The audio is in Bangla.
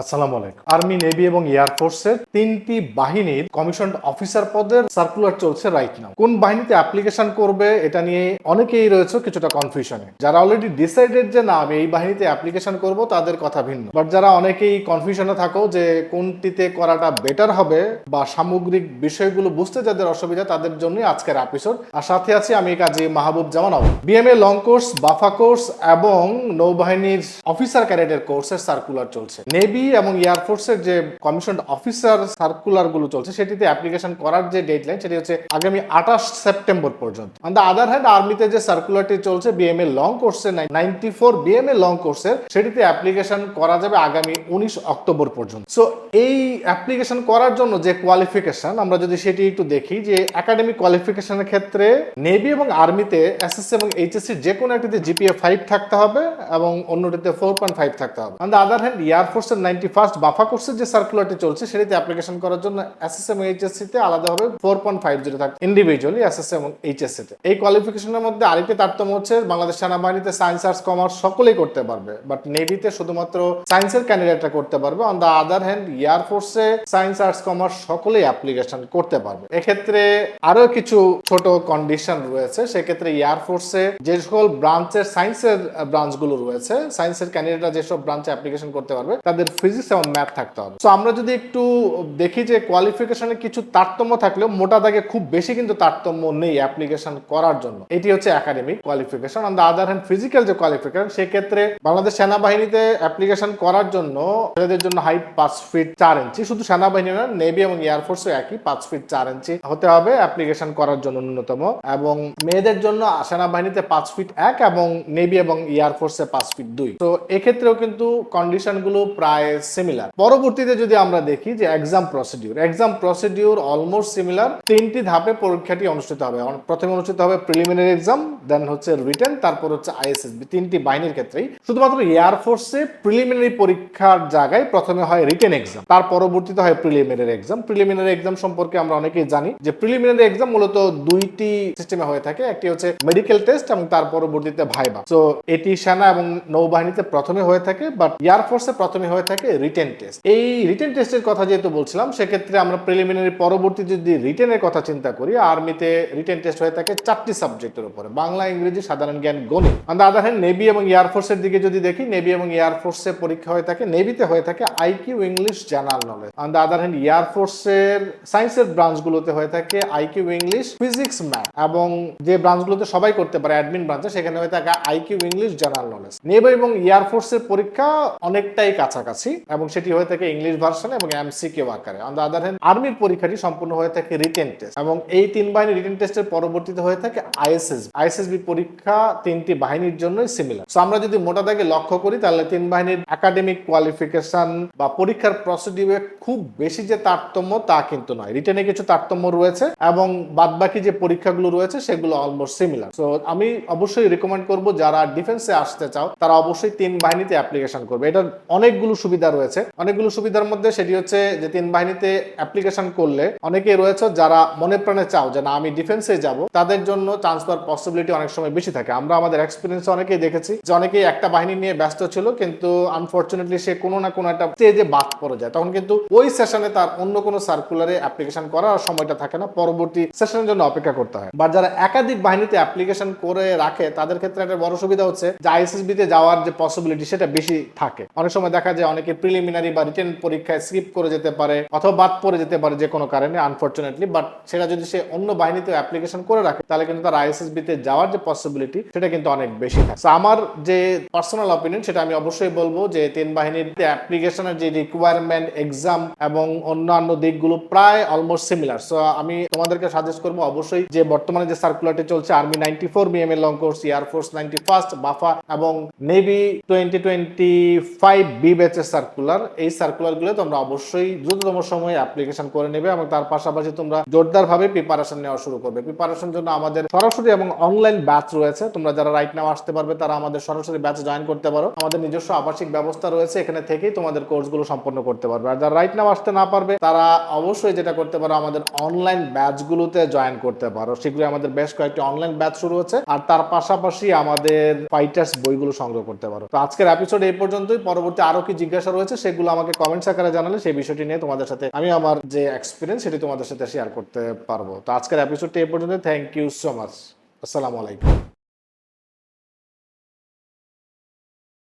আসসালামু আলাইকুম। আর্মি, নেভি এবং এয়ারফোর্সের তিনটি বাহিনীর কমিশন অফিসার পদের সার্কুলার চলছে রাইট নাও কোন বাহিনীতে অ্যাপ্লিকেশন করবে, এটা নিয়ে অনেকেই রয়েছে কিছুটা কনফিউশনে যারা অলরেডি ডিসাইডেড যে না, আমি এই বাহিনীতে অ্যাপ্লিকেশন করব, তাদের কথা ভিন্ন। বাট যারা অনেকেই কনফিউশনে থাকো যে কোনটিতে করাটা বেটার হবে বা সামগ্রিক বিষয়গুলো বুঝতে যাদের অসুবিধা, তাদের জন্য আজকের এপিসোড আর সাথে আছি আমি Kazi Mahbub Zaman BMA long course BAFA course এবং নৌবাহিনীর অফিসার ক্যাডেটের কোর্সের সার্কুলার চলছে। নেভি এবং এয়ারফোর্সের যে কমিশন অফিসার সার্কুলারগুলো চলছে, সেটিতে অ্যাপ্লিকেশন করার যে ডেটলাইন সেটি হচ্ছে আগামী আঠাশ সেপ্টেম্বর পর্যন্ত। অন দ্য আদার হ্যান্ড আর্মিতে যে সার্কুলারটি চলছে বিএমএ লং কোর্সে নাইনটি ফোর বিএমএ লং কোর্সের সেটিতে অ্যাপ্লিকেশন করা যাবে আগামী উনিশ অক্টোবর পর্যন্ত। সো এই অ্যাপ্লিকেশন করার জন্য যে কোয়ালিফিকেশন আমরা যদি সেটি একটু দেখি, যে একাডেমিক কোয়ালিফিকেশনের ক্ষেত্রে নেভি এবং আর্মিতে এসএসসি এবং এইচএসসি যে কোনো একটিতে জিপিএ ফাইভ থাকতে হবে এবং অন্যটিতে ফোর পয়েন্ট ফাইভ থাকতে হবে। অন দ্য আদার হ্যান্ড এয়ারফোর্সের নাইনটি ফার্স্ট বাফা কোর্সের যে সার্কুলারটি চলছে, সেটিতে অ্যাপ্লিকেশন করার জন্য এবং তে আলাদা হবে ফোর পয়েন্ট ফাইভ জিরো থাকবে ইন্ডিভিজুয়ালি এসএসসি এবং এইচএসসি তে। এই কোয়ালিফিকেশনের মধ্যে আরেকটি তারতম্য হচ্ছে বাংলাদেশ সেনাবাহিনীতে সায়েন্স আর্টস কমার্স সকলেই করতে পারবে বাট নেভিতে শুধুমাত্র সায়েন্সের ক্যান্ডিডেটরা করতে পারবে। অন দ্য আদার হ্যান্ড এয়ারফোর্সে সায়েন্স আর্টস কমার্স সকলেই অ্যাপ্লিকেশন করতে পারবে। এক্ষেত্রে আরও কিছু ছোট কন্ডিশন রয়েছে, সেক্ষেত্রে এয়ারফোর্সে যে সকল ব্রাঞ্চের সায়েন্সের ব্রাঞ্চগুলো রয়েছে সায়েন্সের ক্যান্ডিডেটরা যেসব ব্রাঞ্চে অ্যাপ্লিকেশন করতে পারবে, তাদের ফিজিক্স এবং ম্যাথ থাকতে হবে। তো আমরা যদি একটু দেখি যে কোয়ালিফিকেশনে কিছু তারতম্য থাকলেও মোটা দাগে খুব বেশি কিন্তু তারতম্য নেই অ্যাপ্লিকেশন করার জন্য। এটি হচ্ছে academic qualification on the other hand physical যে কোয়ালিফিকেশন সেক্ষেত্রে বাংলাদেশ সেনাবাহিনীতে অ্যাপ্লিকেশন করার জন্য ছেলেদের জন্য হাইট পাঁচ ফিট চার ইঞ্চি শুধু সেনাবাহিনী না নেভি এবং এয়ারফোর্সও একই, পাঁচ ফিট চার ইঞ্চি হতে হবে অ্যাপ্লিকেশন করার জন্য ন্যূনতম। এবং মেয়েদের জন্য সেনাবাহিনীতে পাঁচ ফিট এক এবং নেভি এবং এয়ারফোর্সে পাঁচ ফিট দুই। তো এক্ষেত্রেও কিন্তু কন্ডিশনগুলো প্রায় সিমিলার পরবর্তীতে যদি আমরা দেখি যে exam procedure exam procedure almost similar তিনটি ধাপে পরীক্ষাটি অনুষ্ঠিত হবে। প্রথমে অনুষ্ঠিত হবে প্রিলিমিনারি এক্সাম দেন হচ্ছে রিটেন তারপর হচ্ছে আইএসএসবি তিনটি বাহিনীর ক্ষেত্রেই। শুধুমাত্র এয়ারফোর্সে প্রিলিমিনারি পরীক্ষার জায়গায় প্রথমে হয় রিটেন এক্সাম তার পরবর্তীতে হয় প্রিলিমিনারি এক্সাম প্রিলিমিনারি এক্সাম সম্পর্কে আমরা অনেকেই জানি যে প্রিলিমিনারি এক্সাম মূলত দুইটি সিস্টেমে হয়ে থাকে, একটি হচ্ছে মেডিকেল টেস্ট এবং তার পরবর্তীতে ভাইবা তো এটি সেনা এবং নৌবাহিনীতে প্রথমে হয়ে থাকে বাট এয়ারফোর্সে প্রথমে হয়ে থাকে রিটেন টেস্ট এই রিটেন টেস্টের কথা যেহেতু বলছিলাম, সেক্ষেত্রে আমরা প্রিলিমিনারি পরবর্তী যদি রিটেনের কথা চিন্তা করি আর্মিতে রিটেন টেস্ট হয়ে থাকে চারটি সাবজেক্টের উপরে, বাংলা, ইংরেজি, সাধারণ জ্ঞান, গণিত। On the other hand navy এবং এয়ারফোর্সের দিকে যদি দেখি নেভি এবং এয়ারফোর্সে পরীক্ষা হয়ে থাকে নেভিতে হয়ে থাকে IQ English general knowledge on the other hand এয়ারফোর্সের সায়েন্সের ব্রাঞ্চগুলোতে হয়ে থাকে আইকিউ ইংলিশ ফিজিক্স ম্যাথ এবং যে ব্রাঞ্চগুলোতে সবাই করতে পারে অ্যাডমিন ব্রাঞ্চে সেখানে হয়ে থাকে IQ English general knowledge navy এবং এয়ারফোর্সের পরীক্ষা অনেকটাই কাছাকাছি। এবং সেটি হয়ে থাকে ইংলিশ ভার্সন এবং এমসিকিউ আকারে। অন দ্য আদার হ্যান্ড আর্মির পরীক্ষাটি সম্পূর্ণ হয়ে থাকে রিটেন টেস্ট এবং এই তিন বাহিনী রিটেন টেস্টের পরবর্তীতে হয়ে থাকে আইএসএস আইএসএসবি পরীক্ষা তিনটি বাহিনীর জন্যই সিমিলার সো আমরা যদি মোটা দাগে লক্ষ্য করি, তাহলে তিন বাহিনীর একাডেমিক কোয়ালিফিকেশন বা পরীক্ষার প্রসিডিউরে খুব বেশি যে তারতম্য তা কিন্তু নয়। রিটেনে কিছু তারতম্য রয়েছে এবং বাদবাকি যে পরীক্ষাগুলো রয়েছে, সেগুলো অলমোস্ট সিমিলার সো আমি অবশ্যই রিকমেন্ড করব, যারা ডিফেন্সে আসতে চাও, তারা অবশ্যই তিন বাহিনীতে অ্যাপ্লিকেশন করবে। এটার অনেকগুলো সুবিধা রয়েছে। অনেকগুলো সুবিধার মধ্যে সেটি হচ্ছে যে তিন বাহিনীতে অ্যাপ্লিকেশন করলে অনেকেই রয়েছে যারা মনে প্রাণে চাও যে না, আমি ডিফেন্সে যাব, তাদের জন্য চান্স পাওয়ার পসিবিলিটি অনেক সময় বেশি থাকে। আমরা আমাদের এক্সপিরিয়েন্স অনেকেই দেখেছি যে অনেকেই একটা বাহিনী নিয়ে ব্যস্ত ছিল, কিন্তু আনফর্চুনেটলি সে কোনো না কোনো একটা স্টেজে বাদ পড়ে যায়। তখন কিন্তু ওই সেশনে তার অন্য কোনো সার্কুলারে অ্যাপ্লিকেশন করার সময়টা থাকে না, পরবর্তী সেশনের জন্য অপেক্ষা করতে হয়। বা যারা একাধিক বাহিনীতে অ্যাপ্লিকেশন করে রাখে, তাদের ক্ষেত্রে একটা বড় সুবিধা হচ্ছে যে আইএসএসবি তে যাওয়ার যে পসিবিলিটি সেটা বেশি থাকে। অনেক সময় দেখা যায় অনেকে প্রিলিমিনারি বা রিটেন পরীক্ষায় স্কিপ করে যেতে পারে অথবা বাদ পড়ে যেতে পারে যে কোনো কারণে আনফর্চুনেটলি বাট সেটা যদি সে অন্য বাহিনীতে অ্যাপ্লিকেশন করে রাখে, তাহলে কিন্তু তার আইএসএসবি তে যাওয়ার যে পসিবিলিটি সেটা কিন্তু অনেক বেশি থাকে। আমার যে পার্সোনাল অপিনিয়ন সেটা আমি অবশ্যই বলব যে তিন বাহিনীর অ্যাপ্লিকেশনের যে রিকোয়ারমেন্ট এক্সাম এবং অন্যান্য দিকগুলো প্রায় অলমোস্ট সিমিলার সো আমি তোমাদেরকে সাজেস্ট করব অবশ্যই যে বর্তমানে যে সার্কুলারটি চলছে army ninety four BMA long course air force ninety first BAFA এবং navy twenty twenty five B ব্যাচের সার্কুলার এই সার্কুলারগুলো তোমরা অবশ্যই দ্রুততম সময়ে অ্যাপ্লিকেশন করে নেবে এবং তার পাশাপাশি তোমরা জোরদার ভাবে প্রিপারেশন নেওয়া শুরু করবে। প্রিপারেশন জন্য আমাদের সরাসরি এবং অনলাইন ব্যাচ রয়েছে। তোমরা যারা রাইট নাও আসতে পারবে, তারা আমাদের সরাসরি ব্যাচ জয়েন করতে পারো। আমাদের নিজস্ব আবাসিক ব্যবস্থা রয়েছে, এখানে থেকেই তোমাদের কোর্সগুলো সম্পন্ন করতে পারবে। আর যারা রাইট নাও আসতে না পারবে, তারা অবশ্যই যেটা করতে পারো, আমাদের অনলাইন ব্যাচগুলোতে জয়েন করতে পারো। শীঘ্রই আমাদের বেশ কয়েকটি অনলাইন ব্যাচ শুরু হচ্ছে, আর তার পাশাপাশি আমাদের ফাইটার্স বইগুলো সংগ্রহ করতে পারো। তো আজকের এপিসোড এই পর্যন্তই। পরবর্তী আরও কি জিজ্ঞাসা জিজ্ঞাসা রয়েছে, সেগুলো আমাকে কমেন্টস আকারে জানালে সেই বিষয়টি নিয়ে তোমাদের সাথে আমি আমার যে এক্সপিরিয়েন্স সেটি তোমাদের সাথে শেয়ার করতে পারব। তো আজকের এপিসোডটি এ পর্যন্ত থ্যাংক ইউ সো মাচ আসসালামু আলাইকুম